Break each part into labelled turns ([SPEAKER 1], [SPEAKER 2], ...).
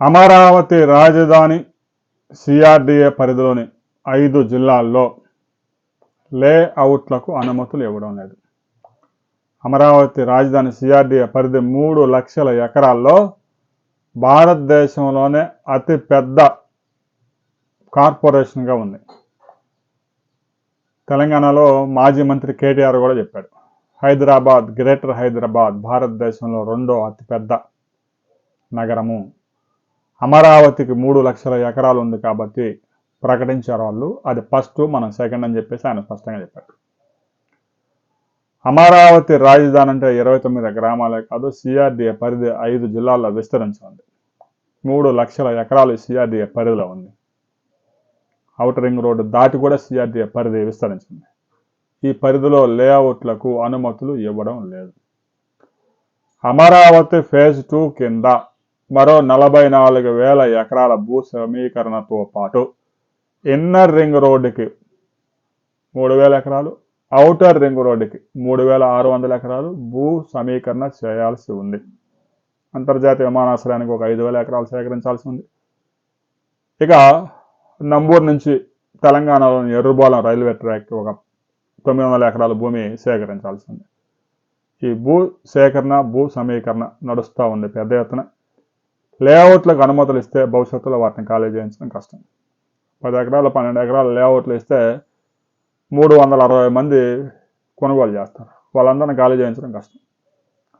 [SPEAKER 1] అమరావతి రాజధాని సిఆర్డిఏ పరిధిలోని ఐదు జిల్లాల్లో లేఅవుట్లకు అనుమతులు ఇవ్వడం లేదు. అమరావతి రాజధాని సిఆర్డిఏ పరిధి మూడు లక్షల ఎకరాల్లో భారతదేశంలోనే అతి పెద్ద కార్పొరేషన్గా ఉంది. తెలంగాణలో మాజీ మంత్రి కేటీఆర్ కూడా చెప్పాడు. హైదరాబాద్ గ్రేటర్ హైదరాబాద్ భారతదేశంలో రెండో అతిపెద్ద నగరము. అమరావతికి మూడు లక్షల ఎకరాలు ఉంది కాబట్టి ప్రకటించారు వాళ్ళు. అది ఫస్ట్ మనం సెకండ్ అని చెప్పేసి ఆయన స్పష్టంగా చెప్పారు. అమరావతి రాజధాని అంటే ఇరవై తొమ్మిది గ్రామాలే కాదు సిఆర్డిఏ పరిధి ఐదు జిల్లాల్లో విస్తరించి ఉంది మూడు లక్షల ఎకరాలు సిఆర్డిఏ పరిధిలో ఉంది. ఔటర్ రింగ్ రోడ్డు దాటి కూడా సిఆర్డిఏ పరిధి విస్తరించింది. ఈ పరిధిలో లేఅవుట్లకు అనుమతులు ఇవ్వడం లేదు. అమరావతి ఫేజ్ టూ కింద మరో నలభై నాలుగు వేల ఎకరాల భూ సమీకరణతో పాటు ఇన్నర్ రింగ్ రోడ్డుకి మూడు వేల ఎకరాలు అవుటర్ రింగ్ రోడ్డుకి మూడు వేల ఆరు వందల ఎకరాలు భూ సమీకరణ చేయాల్సి ఉంది. అంతర్జాతీయ విమానాశ్రయానికి ఒక ఐదు వేల ఎకరాలు సేకరించాల్సి ఉంది. ఇక నంబూరు నుంచి తెలంగాణలోని ఎర్రుబాలెం రైల్వే ట్రాక్కి ఒక తొమ్మిది వందల ఎకరాల భూమి సేకరించాల్సి ఉంది. ఈ భూ సేకరణ భూ సమీకరణ నడుస్తూ ఉంది పెద్ద ఎత్తున. లేఅవుట్లకు అనుమతులు ఇస్తే భవిష్యత్తులో వాటిని ఖాళీ చేయించడం కష్టం. పది ఎకరాలు పన్నెండు ఎకరాలు లేఅవుట్లు ఇస్తే మూడు వందల అరవై మంది కొనుగోలు చేస్తారు. వాళ్ళందరిని ఖాళీ చేయించడం కష్టం.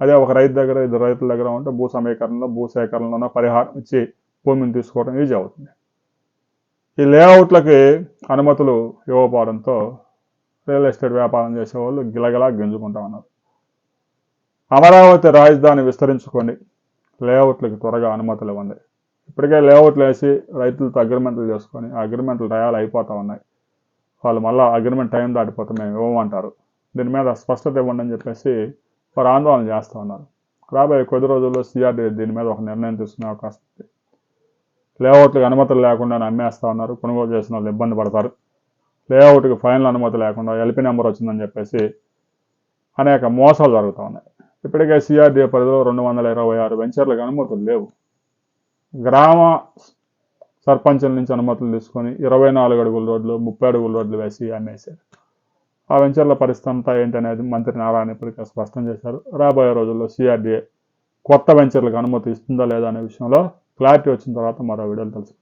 [SPEAKER 1] అదే ఒక రైతు దగ్గర ఇద్దరు రైతుల దగ్గర ఉంటే భూ సమీకరణలో భూ సేకరణలో పరిహారం ఇచ్చి భూమిని తీసుకోవడం ఈజీ అవుతుంది. ఈ లేఅవుట్లకి అనుమతులు ఇవ్వకపోవడంతో రియల్ ఎస్టేట్ వ్యాపారం చేసేవాళ్ళు గిలగిలా గింజుకుంటా ఉన్నారు. అమరావతి రాజధాని విస్తరించుకోండి. లేఅవుట్లకి త్వరగా అనుమతులు ఇవ్వండి. ఇప్పటికే లేఅవుట్లు వేసి రైతులతో అగ్రిమెంట్లు చేసుకొని అగ్రిమెంట్లు టయాలు అయిపోతూ ఉన్నాయి. వాళ్ళు మళ్ళీ అగ్రిమెంట్ టైం దాటిపోతే మేము ఇవ్వమంటారు. దీని మీద స్పష్టత ఇవ్వండి అని చెప్పేసి వారు ఆందోళన చేస్తూ ఉన్నారు. రాబోయే కొద్ది రోజుల్లో సిఆర్డీ దీని మీద ఒక నిర్ణయం తీసుకునే అవకాశం ఉంది. లేఅవుట్లకు అనుమతులు లేకుండా అమ్మేస్తూ ఉన్నారు. కొనుగోలు చేసిన వాళ్ళు ఇబ్బంది పడతారు. లేఅవుట్కి ఫైనల్ అనుమతి లేకుండా ఎల్పి నెంబర్ వచ్చిందని చెప్పేసి అనేక మోసాలు జరుగుతూ ఉన్నాయి. ఇప్పటికే సిఆర్డీఏ పరిధిలో రెండు వందల ఇరవై ఆరు వెంచర్లకు అనుమతులు లేవు. గ్రామ సర్పంచుల నుంచి అనుమతులు తీసుకొని ఇరవై నాలుగు అడుగుల రోడ్లు ముప్పై అడుగుల రోడ్లు వేసి అమ్మేశారు. ఆ వెంచర్ల పరిస్థితి అంతా ఏంటనేది మంత్రి నారాయణ ఇప్పటికే స్పష్టం చేశారు. రాబోయే రోజుల్లో సిఆర్డీఏ కొత్త వెంచర్లకు అనుమతి ఇస్తుందా లేదా అనే విషయంలో క్లారిటీ వచ్చిన తర్వాత మరో వీడియోలు తెలుసు